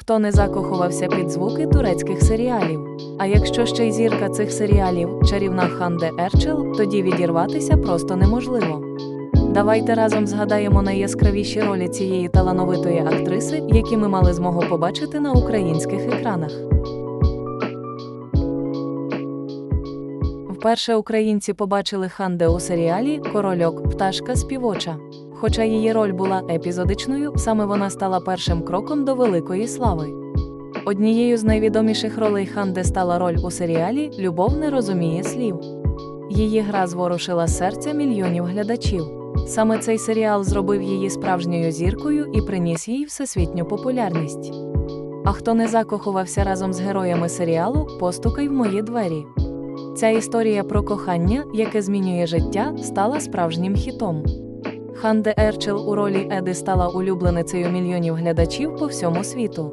Хто не закохувався під звуки турецьких серіалів? А якщо ще й зірка цих серіалів чарівна Ханде Ерчел, тоді відірватися просто неможливо. Давайте разом згадаємо найяскравіші ролі цієї талановитої актриси, які ми мали змогу побачити на українських екранах. Вперше українці побачили Ханде у серіалі Корольок Пташка співоча. Хоча її роль була епізодичною, саме вона стала першим кроком до великої слави. Однією з найвідоміших ролей Ханде стала роль у серіалі Любов не розуміє слів. Її гра зворушила серця мільйонів глядачів. Саме цей серіал зробив її справжньою зіркою і приніс їй всесвітню популярність. А хто не закохувався разом з героями серіалу, постукай в мої двері. Ця історія про кохання, яке змінює життя, стала справжнім хітом. Ханде Ерчел у ролі Еди стала улюбленицею мільйонів глядачів по всьому світу.